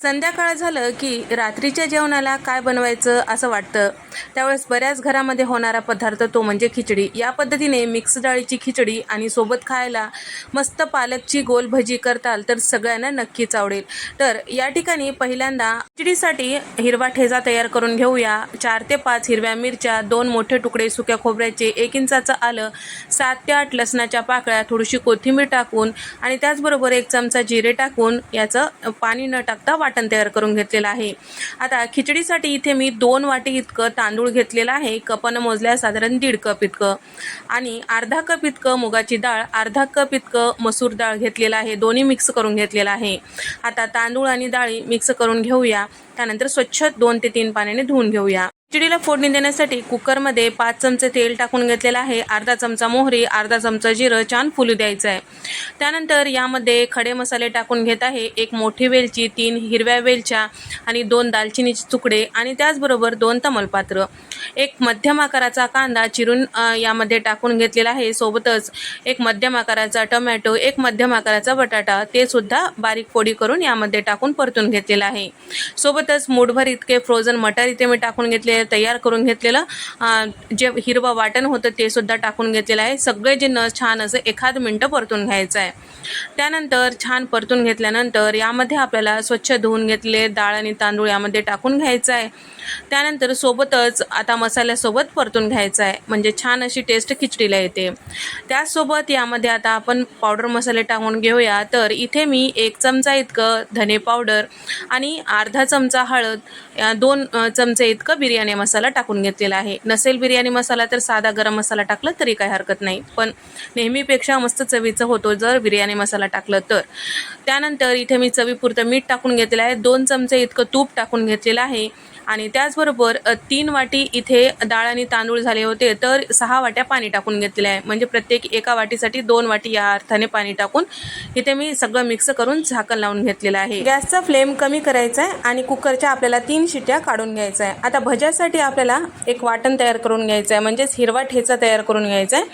संध्याकाळ झालं की रात्रीच्या जेवणाला काय बनवायचं असं वाटतं? त्यावेळेस बऱ्याच घरामध्ये होणारा पदार्थ तो म्हणजे खिचडी. या पद्धतीने मिक्स डाळीची खिचडी आणि सोबत खायला मस्त पालकची गोल भजी करताल तर सगळ्यांना नक्कीच आवडेल. तर या ठिकाणी पहिल्यांदा खिचडीसाठी हिरवा ठेचा तयार करून घेऊया. चार ते पाच हिरव्या मिरच्या दोन मोठे तुकडे सुक्या खोबऱ्याचे एक इंचाचं आलं सात ते आठ लसणाच्या पाकळ्या थोडीशी कोथिंबीर टाकून आणि त्याचबरोबर एक चमचा जिरे टाकून याचं पाणी न टाकता वाटण तयार करून घेतलेलं आहे. आता खिचडीसाठी इथे मी दोन वाटी इतकं तांदूळ घेतलेलं आहे. कपानं मोजल्या साधारण दीड कप इतकं. आणि अर्धा कप इतकं मुगाची डाळ अर्धा कप इतकं मसूर डाळ घेतलेलं आहे. दोन्ही मिक्स करून घेतलेलं आहे. आता तांदूळ आणि डाळी मिक्स करून घेऊया. त्यानंतर स्वच्छ दोन ते तीन पाण्याने धुवून घेऊया. खिचडीला फोडणी देण्यासाठी कुकरमध्ये पाच चमचे तेल टाकून घेतलेलं आहे. अर्धा चमचा मोहरी अर्धा चमचा जिरं छान फुलू द्यायचं आहे. त्यानंतर यामध्ये खडे मसाले टाकून घेत आहे. एक मोठी वेलची तीन हिरव्या वेलच्या आणि दोन दालचिनीचे तुकडे आणि त्याचबरोबर दोन तमलपात्र. एक मध्यम आकाराचा कांदा चिरून यामध्ये टाकून घेतलेला आहे. सोबतच एक मध्यम आकाराचा टोमॅटो एक मध्यम आकाराचा बटाटा ते सुद्धा बारीक फोडी करून यामध्ये टाकून परतून घेतलेलं आहे. सोबतच मूठभर इतके फ्रोझन मटर इथे मी टाकून घेतले तयार करून घेतलेलं. जे हिरवं वाटण होतं ते सुद्धा टाकून घेतलेलं आहे. सगळे जिन्नस छान असं एखाद मिनटं परतून घ्यायचं आहे. त्यानंतर छान परतून घेतल्यानंतर यामध्ये आपल्याला स्वच्छ धुवून घेतले डाळ आणि तांदूळ यामध्ये टाकून घ्यायचं आहे. त्यानंतर सोबतच आता मसाल्यासोबत परतून घ्यायचं आहे. म्हणजे छान अशी टेस्ट खिचडीला येते. त्याचसोबत यामध्ये आता आपण पावडर मसाले टाकून घेऊया. तर इथे मी एक चमचा इतकं धने पावडर आणि अर्धा चमचा हळद या दोन चमचे इतकं बिर्याणी मसाला टाकून घेतलेला आहे. नसेल बिर्याणी मसाला तर साधा गरम मसाला टाकला तरी काही हरकत नाही. पण नेहमीपेक्षा मस्त चवीचं होतो जर बिर्याणी मसाला टाकलं तर. त्यानंतर इथे मी चवीपुरतं मीठ टाकून घेतलेलं आहे. दोन चमचे इतकं तूप टाकून घेतलेलं आहे. आणि त्याचबरोबर तीन वाटी इथे डाळ आणि तांदूळ झाले होते तर सहा वाट्या पाणी टाकून घेतलेले आहे. म्हणजे प्रत्येक एका वाटीसाठी दोन वाटी या अर्थाने पाणी टाकून इथे मी सगळं मिक्स करून झाकण लावून घेतलेलं आहे. गॅसचा फ्लेम कमी करायचा आहे आणि कुकरच्या आपल्याला तीन शिट्या काढून घ्यायचं आहे. आता भज्यासाठी आपल्याला एक वाटण तयार करून घ्यायचं आहे म्हणजेच हिरवा ठेचा तयार करून घ्यायचा आहे.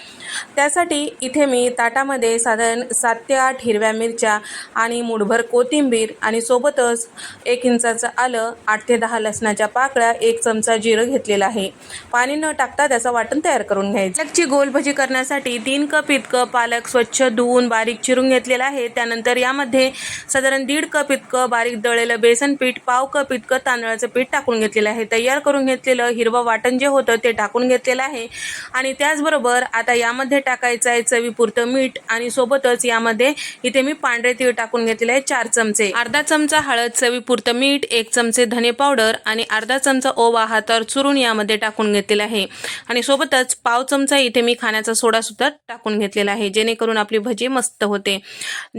त्यासाठी इथे मी ताटामध्ये साधारण सात ते आठ हिरव्या मिरच्या आणि मुठभर कोथिंबीर आणि सोबतच एक इंचाचं आलं आठ ते दहा लसणाच्या पाकळ्या एक चमचा जिरं घेतलेला आहे. पाणी न टाकता त्याचं वाटण तयार करून घ्यायचं. पालकची गोल भजी करण्यासाठी तीन कप इतकं पालक स्वच्छ धुवून बारीक चिरून घेतलेलं आहे. त्यानंतर यामध्ये साधारण दीड कप इतकं बारीक दळलेलं बेसन पीठ पाव कप इतकं तांदळाचं पीठ टाकून घेतलेलं आहे. तयार करून घेतलेलं हिरवं वाटण जे होतं ते टाकून घेतलेलं आहे. आणि त्याचबरोबर आता यामध्ये टाकायचं आहे चवीपुरतं मीठ आणि सोबतच यामध्ये इथे मी पांढरे तीळ टाकून घेतलेले आहे चार चमचे. अर्धा चमचा हळद चवीपुरतं मीठ एक चमचे धने पावडर आणि अर्धा चमचा ओवा हातावर चुरून यामध्ये टाकून घेतलेला आहे. आणि सोबतच पाव चमचा इथे मी खाण्याचा सोडा सुद्धा टाकून घेतलेला आहे जेणेकरून आपली भजी मस्त होते.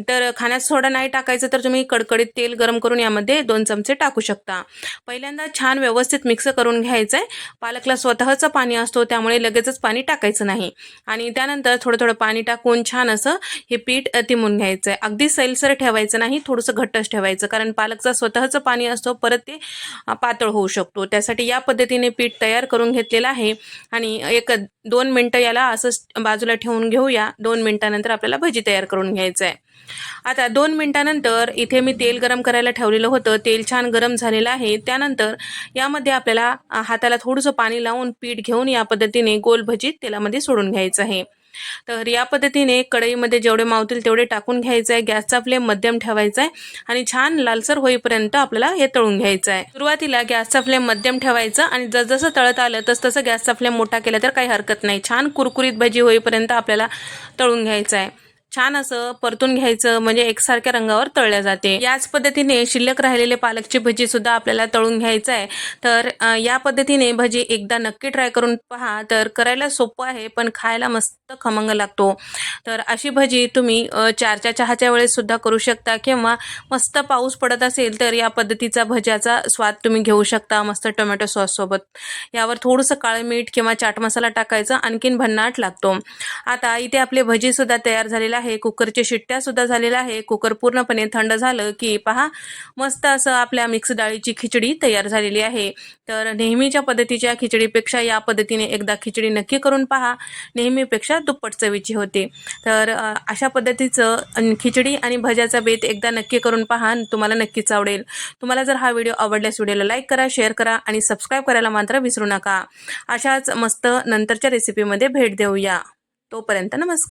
तर खाण्याचा सोडा नाही टाकायचं तर तुम्ही कडकडीत तेल गरम करून यामध्ये दोन चमचे टाकू शकता. पहिल्यांदा छान व्यवस्थित मिक्स करून घ्यायचं आहे पालकला स्वतःचं पाणी असतो त्यामुळे लगेचच पाणी टाकायचं नाही. आणि त्यानंतर थोडं थोडं पाणी टाकून छान असं हे पीठ तिमून घ्यायचं आहे अगदी सैलसर ठेवायचं नाही थोडंसं घट्टच ठेवायचं कारण पालकचा स्वतःचं पाणी असतो परत ते पातळ होऊ होऊ शकतो. त्यासाठी या पद्धतीने पीठ तयार करून घेतलेलं आहे. आणि एक दोन मिनटं याला असंच बाजूला ठेवून घेऊया. दोन मिनटानंतर आपल्याला भजी तयार करून घ्यायचं आहे आता दोन मिनटानंतर इथे मी तेल गरम करायला ठेवलेलं होतं. तेल छान गरम झालेलं आहे. त्यानंतर यामध्ये आपल्याला हाताला थोडंसं पाणी लावून पीठ घेऊन या पद्धतीने गोल भजी तेलामध्ये सोडून घ्यायचं आहे. तर या पद्धतीने कढईमध्ये जेवढे मावतील तेवढे टाकून घ्यायचं आहे गॅसचा फ्लेम मध्यम ठेवायचा आहे आणि छान लालसर होईपर्यंत आपल्याला हे तळून घ्यायचं आहे सुरुवातीला गॅसचा फ्लेम मध्यम ठेवायचा आणि जसजसं तळत आलं तस तसं गॅसचा फ्लेम मोठा केला तर काही हरकत नाही. छान कुरकुरीत भजी होईपर्यंत आपल्याला तळून घ्यायचं आहे छान असं परतून घ्यायचं म्हणजे एकसारख्या रंगावर तळल्या जाते. याच पद्धतीने शिल्लक राहिलेले पालकची भजी सुद्धा आपल्याला तळून घ्यायचं आहे. तर या पद्धतीने भजी एकदा नक्की ट्राय करून पहा. तर करायला सोपं आहे पण खायला मस्त खमंग लागतो. तर अशी भजी तुम्ही चारच्या चहाच्या वेळेस सुद्धा करू शकता किंवा मस्त पाऊस पडत असेल तर या पद्धतीचा भज्याचा स्वाद तुम्ही घेऊ शकता मस्त टोमॅटो सॉससोबत यावर थोडंसं काळं मीठ किंवा चाट मसाला टाकायचा आणखीन भन्नाट लागतो. आता इथे आपले भजी सुद्धा तयार झालेला आहे आहे कुकरच्या शिट्ट्यासुद्धा झालेल्या आहे. कुकर पूर्णपणे थंड झालं की पहा मस्त असं आपल्या मिक्स डाळीची खिचडी तयार झालेली आहे. तर नेहमीच्या पद्धतीच्या खिचडीपेक्षा या पद्धतीने एकदा खिचडी नक्की करून पहा. नेहमीपेक्षा दुप्पट चवीची होते. तर अशा पद्धतीचं खिचडी आणि भज्याचा बेत एकदा नक्की करून पहा तुम्हाला नक्कीच आवडेल. तुम्हाला जर हा व्हिडिओ आवडल्यास व्हिडिओला लाईक करा शेअर करा आणि सबस्क्राईब करायला मात्र विसरू नका. अशाच मस्त नंतरच्या रेसिपीमध्ये भेट देऊया. तोपर्यंत नमस्कार.